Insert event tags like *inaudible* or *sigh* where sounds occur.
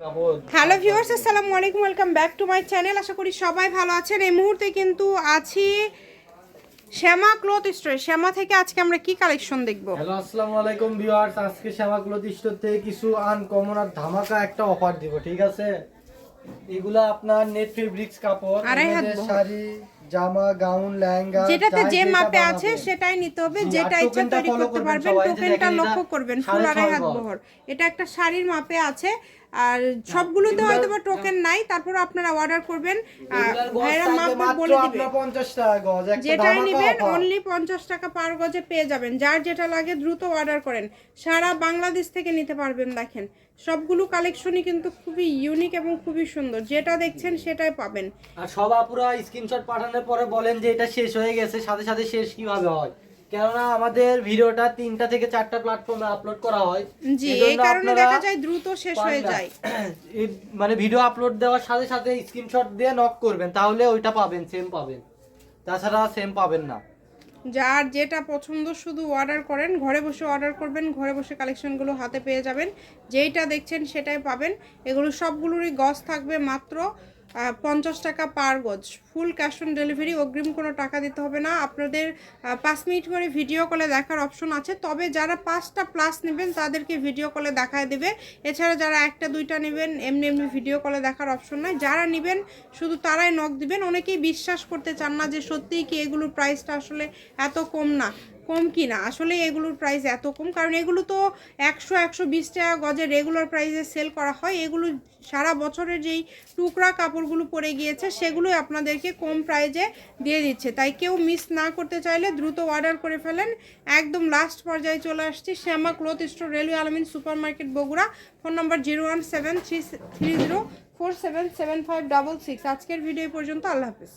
Hello viewers আসসালামু আলাইকুম welcome back to my channel. আশা করি সবাই ভালো আছেন। এই মুহূর্তে কিন্তু আছি শ্যামা ক্লথ স্টোরে। শ্যামা থেকে আজকে আমরা কি কালেকশন দেখব? হ্যালো আসসালামু আলাইকুম ভিউয়ার্স। আজকে শ্যামা ক্লথ স্টোর থেকে কিছু আনকমন আর ধামাকা একটা অফার দিব ঠিক আছে? এগুলা আপনার নেট ফেব্রিক্স কাপড়। শাড়ি জামা গাউন লেহেঙ্গা যেটাতে যে মাপে আছে সেটাই নিতে হবে যেটা ইচ্ছা তৈরি করতে পারবেন টোকেনটা লক্ষ্য করবেন ফুল আড়াই হাত বহর এটা একটা শাড়ির মাপে আছে আর সবগুলোতে হয়তো বা টোকেন নাই তারপর আপনারা অর্ডার করবেন ভাইরা থাকবে বলে দিবে। 50 টাকা গজ যেটাই নেবেন অনলি পঞ্চাশ টাকা পার গজে পেয়ে যাবেন যার যেটা লাগে দ্রুত অর্ডার করেন। সারা বাংলাদেশ থেকে নিতে পারবেন দেখেন। সবগুলো কালেকশনই কিন্তু খুবই ইউনিক এবং খুবই সুন্দর যেটা দেখছেন সেটাই পাবেন। আর সব আপুরা স্ক্রিনশট পাঠানোর পরে বলেন যে এটা শেষ হয়ে গেছে সাথে সাথে শেষ কীভাবে হয়? কেননা আমাদের ভিডিওটা তিনটা থেকে চারটা প্ল্যাটফর্মে আপলোড করা হয়। জি এই কারণে দেখা যায় দ্রুত শেষ হয়ে যায়। *coughs* মানে ভিডিও আপলোড দেওয়ার সাথে সাথে স্ক্রিনশট দিয়ে নক করবেন তাহলে ওইটা পাবেন সেম পাবেন। তাছাড়া সেম পাবেন না। যার যেটা পছন্দ শুধু অর্ডার করেন ঘরে বসে অর্ডার করবেন ঘরে বসে কালেকশনগুলো হাতে পেয়ে যাবেন। যেইটা দেখছেন সেটাই পাবেন। এগুলো সবগুলোরই গজ থাকবে মাত্র পঞ্চাশ টাকা পার গজ। ফুল ক্যাশ অন ডেলিভারি অগ্রিম কোনো টাকা দিতে হবে না। আপনাদের পাঁচ মিনিট করে ভিডিও কলে দেখার অপশন আছে। তবে যারা পাঁচটা প্লাস নেবেন, তাদেরকে ভিডিও কলে দেখায় দেবে। এছাড়া যারা একটা, দুইটা নেবেন, এমনি এমনি ভিডিও কলে দেখার অপশন নাই। যারা নেবেন, শুধু তারাই নক দিবেন। অনেকেই বিশ্বাস করতে চান না যে সত্যিই কি এগুলোর প্রাইসটা আসলে এত কম না। কম কি না আসলে এগুলোর প্রাইস এত কম। কারণ এগুলো তো একশো একশো বিশ টাকা গজে রেগুলার প্রাইসে সেল করা হয়। এগুলো সারা বছরের যেই টুকরা কাপড়গুলো পরে গিয়েছে, সেগুলোই আপনাদেরকে কম প্রাইজে দিয়ে দিচ্ছে। তাই কেউ মিস না করতে চাইলে দ্রুত অর্ডার করে ফেলেন। একদম লাস্ট পর্যায়ে চলে আসছি। শ্যামা ক্লথ স্টোর রেলওয়ে আলমিন super market Bogura. Phone number zero one seven three three zero four seven seven five double six আজকের ভিডিও পর্যন্ত। আল্লাহ হাফিজ।